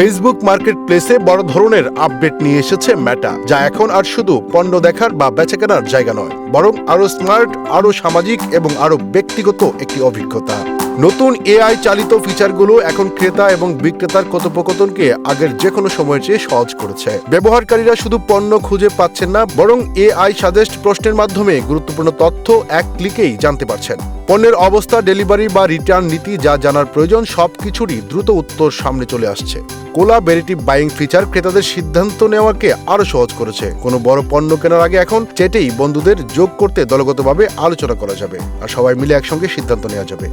Facebook market প্লেসে বড় ধরনের আপডেট নিয়ে এসেছে ম্যাটা যা এখন আর শুধু পণ্য দেখার বা বেচা কেনার জায়গা নয়, বরং আরও স্মার্ট আরও সামাজিক এবং আরও ব্যক্তিগত একটি অভিজ্ঞতা। নতুন এআই চালিত ফিচারগুলো এখন ক্রেতা এবং বিক্রেতার কথোপকথনকে আগের যে কোনো সময়ের চেয়ে সহজ করেছে। ব্যবহারকারীরা শুধু পণ্য খুঁজে পাচ্ছেন না, বরং এআই সাজেস্ট প্রশ্নের মাধ্যমে গুরুত্বপূর্ণ তথ্য এক ক্লিকেই জানতে পারছেন। পণ্যের অবস্থা ডেলিভারি বা রিটার্ন নীতি যা জানার প্রয়োজন, সবকিছুরই দ্রুত উত্তর সামনে চলে আসছে। কোলাবেরিটিভ বাইং ফিচার ক্রেতাদের সিদ্ধান্ত নেওয়াকে আরও সহজ করেছে। কোনো বড় পণ্য কেনার আগে এখন চেটেই বন্ধুদের যোগ করতে দলগতভাবে আলোচনা করা যাবে। আর সবাই মিলে একসঙ্গে সিদ্ধান্ত নেওয়া যাবে।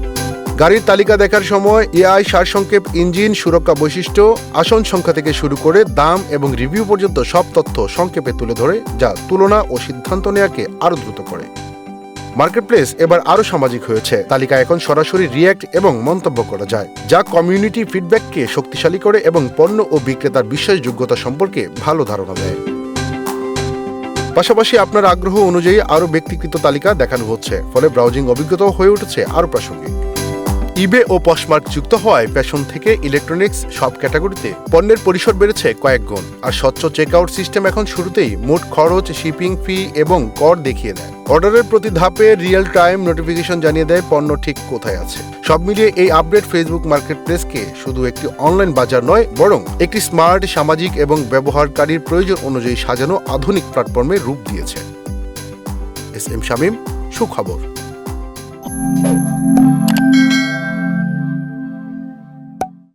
গাড়ির তালিকা দেখার সময় এআই সারসংক্ষেপ ইঞ্জিন, সুরক্ষা বৈশিষ্ট্য, আসন সংখ্যা থেকে শুরু করে দাম এবং রিভিউ পর্যন্ত সব তথ্য সংক্ষেপে তুলে ধরে, যা তুলনা ও সিদ্ধান্ত নেয়াকে আরও দ্রুত করে। মার্কেটপ্লেস এবার আরও সামাজিক হয়েছে। তালিকা এখন সরাসরি রিয়্যাক্ট এবং মন্তব্য করা যায়, যা কমিউনিটি ফিডব্যাককে শক্তিশালী করে এবং পণ্য ও বিক্রেতার বিশ্বাসযোগ্যতা সম্পর্কে ভালো ধারণা দেয়। পাশাপাশি আপনার আগ্রহ অনুযায়ী আরও ব্যক্তিকৃত তালিকা দেখানো হচ্ছে, ফলে ব্রাউজিং অভিজ্ঞতাও হয়ে উঠেছে আরও প্রাসঙ্গিক। ইবে ও পশমার্ক যুক্ত হওয়ায় ফ্যাশন থেকে ইলেকট্রনিক্স সব ক্যাটাগরিতে পণ্যের পরিসর বেড়েছে কয়েক গুণ। আর স্বচ্ছ চেকআউট সিস্টেম এখন শুরুতেই মোট খরচ শিপিং ফি এবং কর দেখিয়ে দেয়। অর্ডারের প্রতি ধাপে রিয়েল টাইম নোটিফিকেশন জানিয়ে দেয় পণ্য ঠিক কোথায় আছে। সব মিলিয়ে এই আপডেট ফেসবুক মার্কেট প্লেসকে শুধু একটি অনলাইন বাজার নয়, বরং একটি স্মার্ট সামাজিক এবং ব্যবহারকারীর প্রয়োজন অনুযায়ী সাজানো আধুনিক প্ল্যাটফর্মে রূপ দিয়েছে। এস এম শামীম, সুখবর।